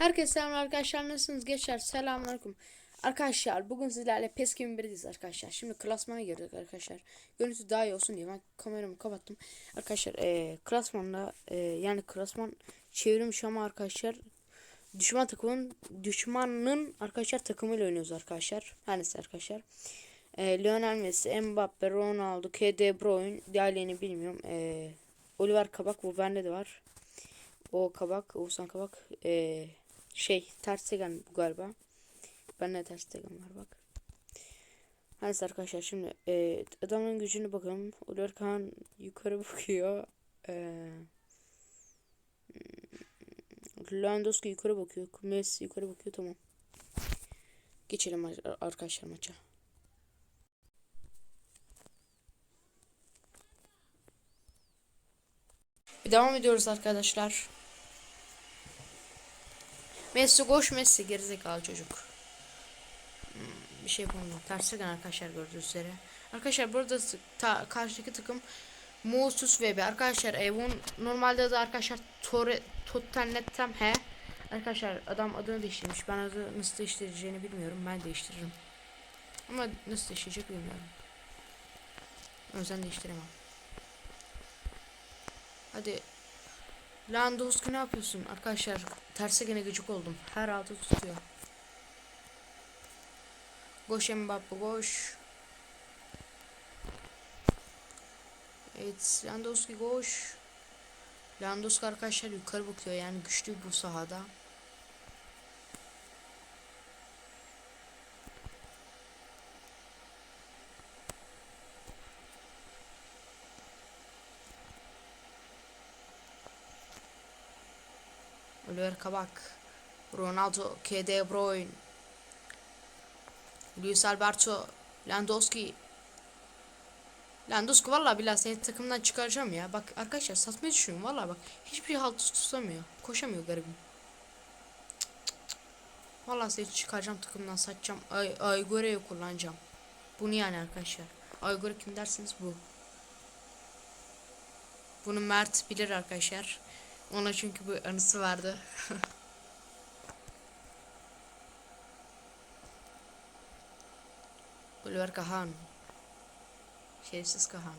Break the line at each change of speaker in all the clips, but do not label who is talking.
Herkese selam arkadaşlar nasılsınız? Geçer selamünaleyküm. Arkadaşlar bugün sizlerle PES 2001'deyiz arkadaşlar. Şimdi klasmana girdik arkadaşlar. Görüntü daha iyi olsun diye ben kameramı kapattım. Arkadaşlar e, klasmanda e, yani klasman çevrilmiş ama arkadaşlar Düşman takımın düşmanın arkadaşlar takımıyla oynuyoruz arkadaşlar. Her neyse arkadaşlar. E, Lionel Messi, Mbappe, Ronaldo, K. De Bruyne Diğerlerini bilmiyorum. E, Oliver Kabak bu bende de var. O kabak, Oğuzhan kabak. Ee, şey, ters tegen bu galiba. Ben de ters tegen var bak. Neyse arkadaşlar şimdi e, adamın gücünü bakalım. Oliver Kahn yukarı bakıyor. Ee, Lewandowski yukarı bakıyor. Messi yukarı bakıyor tamam. Geçelim ar- arkadaşlar maça. Devam ediyoruz arkadaşlar. Messi koş Messi gerizekalı çocuk. Hmm, bir şey yapamıyorum. Tersten arkadaşlar gördüğünüz üzere. Arkadaşlar burada ta, karşıdaki takım Musus VB. Arkadaşlar e, bunun normalde de arkadaşlar Tore Tottenettem he. Arkadaşlar adam adını değiştirmiş. Ben adı nasıl değiştireceğini bilmiyorum. Ben değiştiririm. Ama nasıl değiştirecek bilmiyorum. O yüzden değiştiremem. Hadi Landowski ne yapıyorsun? Arkadaşlar terse gene gıcık oldum. Her altı tutuyor. Koş Mbappe koş. Evet Landowski koş. Landowski arkadaşlar yukarı bakıyor yani güçlü bu sahada. Oliver Kabak, Ronaldo, K. Bruyne, Luis Alberto, Landowski. Landowski vallahi billahi seni takımdan çıkaracağım ya. Bak arkadaşlar satmayı düşünüyorum vallahi bak. Hiçbir halt tutamıyor. Koşamıyor garibim. Vallahi seni çıkaracağım takımdan satacağım. Ay Aygore'yi kullanacağım. Bunu yani arkadaşlar. Aygore kim dersiniz bu. Bunu Mert bilir arkadaşlar. Ona çünkü bu anısı vardı. Oliver Kahan. Şerefsiz Kahan.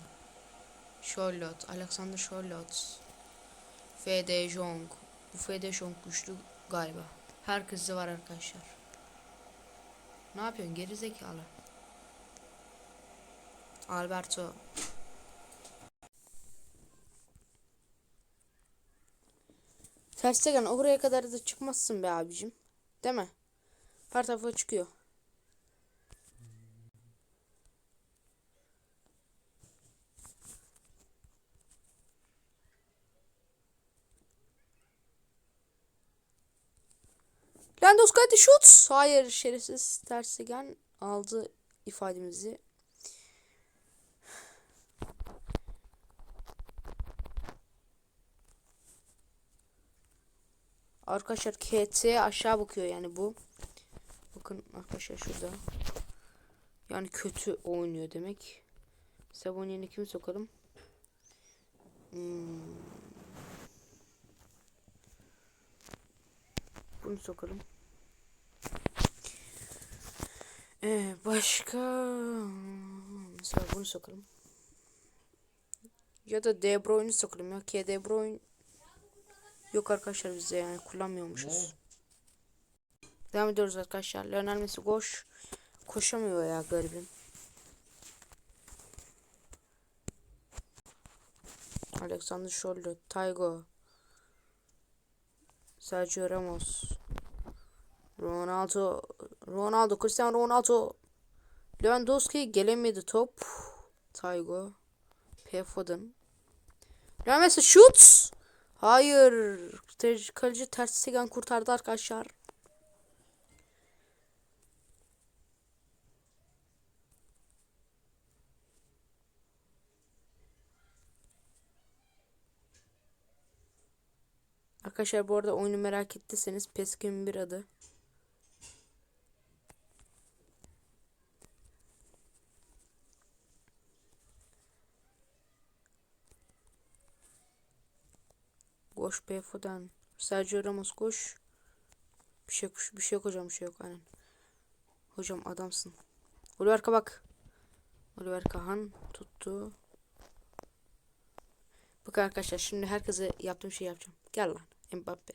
Charlotte. Alexander Charlotte. Fede Jong. Bu Fede Jong güçlü galiba. Herkeste var arkadaşlar. Ne yapıyorsun geri zekalı? Alberto. Terstegen oraya kadar da çıkmazsın be abicim. Değil mi? Her tarafa çıkıyor. Landos hadi şut. Hayır şerefsiz Terstegen aldı ifademizi. Arkadaşlar KT aşağı bakıyor yani bu. Bakın arkadaşlar şurada. Yani kötü oynuyor demek. Bunun yerine kimi sokalım? Hmm. Bunu sokalım. Ee, başka mesela bunu sokalım. Ya da De Bruyne'i sokalım ya ki De Bruyne Yok arkadaşlar bizde yani kullanmıyormuşuz. Devam ediyoruz arkadaşlar. Lionel Messi koş. Koşamıyor ya garibim. Alexander Scholler, Taygo, Sergio Ramos, Ronaldo, Ronaldo, Cristiano Ronaldo, Lewandowski gelemedi top. Taygo, P. Foden. Lionel Messi şut. Hayır. Kaleci ters sigan kurtardı arkadaşlar. Arkadaşlar bu arada oyunu merak ettiyseniz PES 21 adı. Koş be Foden. Sergio Ramos koş. Bir şey bir şey yok hocam, bir şey yok aynen. Hocam adamsın. Oliver Kabak. Oliver Kahan tuttu. Bakın arkadaşlar şimdi herkese yaptığım şeyi yapacağım. Gel lan Mbappe.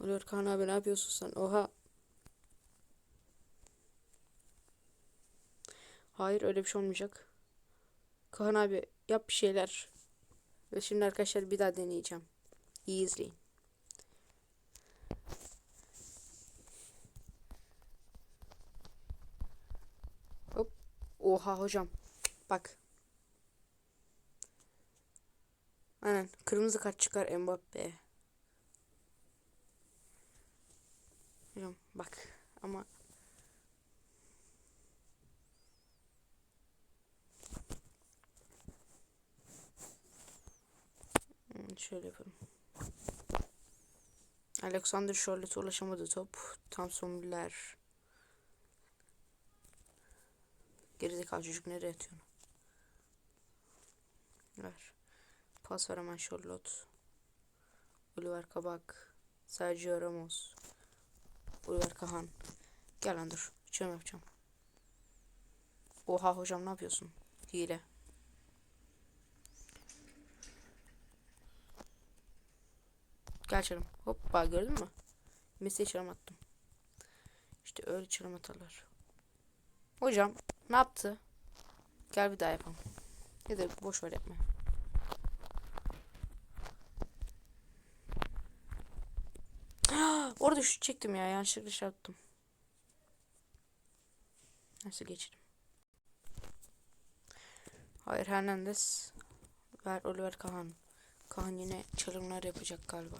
Oliver Kahan abi ne yapıyorsun sen? Oha. Hayır öyle bir şey olmayacak. Kahan abi yap bir şeyler. Ve şimdi arkadaşlar bir daha deneyeceğim. İyi izleyin. Hop. Oha hocam. Bak. Aynen. Kırmızı kart çıkar Mbappe. Hocam bak. Ama Hmm, şöyle yapalım. Alexander Charlotte ulaşamadı top. Thompson Müller. Gerizekalı çocuk nereye atıyorsun? Ver. Pas ver hemen Charlotte. Oliver Kabak. Sergio Ramos. Oliver Kahan. Gel lan dur. Şöyle yapacağım. Oha hocam ne yapıyorsun? Hile. Gel çalım. Hoppa gördün mü? Messi'ye çalım attım. İşte öyle çalım atarlar. Hocam ne yaptı? Gel bir daha yapalım. Ya da boş ver yapma. Orada şut çektim ya. Yanlışlıkla şey attım. Nasıl geçelim? Hayır Hernandez. Ver Oliver Kahan. Kaan yine çalımlar yapacak galiba.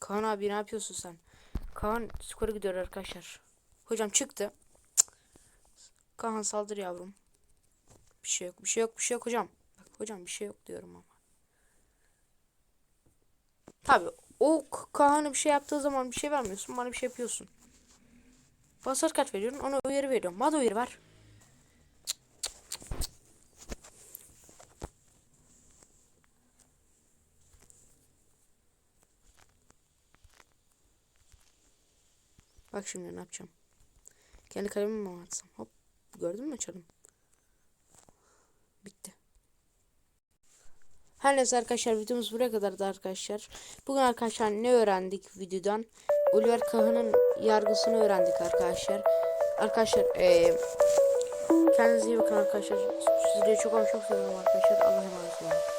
Kaan abi ne yapıyorsun sen? Kaan skora gidiyor arkadaşlar. Hocam çıktı. Cık. Kaan saldır yavrum. Bir şey yok, bir şey yok, bir şey yok hocam. Bak hocam bir şey yok diyorum ama. Tabi o Kaan'a bir şey yaptığı zaman bir şey vermiyorsun, bana bir şey yapıyorsun. Basar kart veriyorsun, ona uyarı veriyorum. Bana da uyarı ver. Bak şimdi ne yapacağım. Kendi kalemimi mi atsam? Hop. Gördün mü çalım? Bitti. Her neyse arkadaşlar videomuz buraya kadardı arkadaşlar. Bugün arkadaşlar ne öğrendik videodan? Oliver Kahan'ın yargısını öğrendik arkadaşlar. Arkadaşlar ee, kendinize iyi bakın arkadaşlar. Sizleri çok ama çok seviyorum arkadaşlar. Allah'a emanet.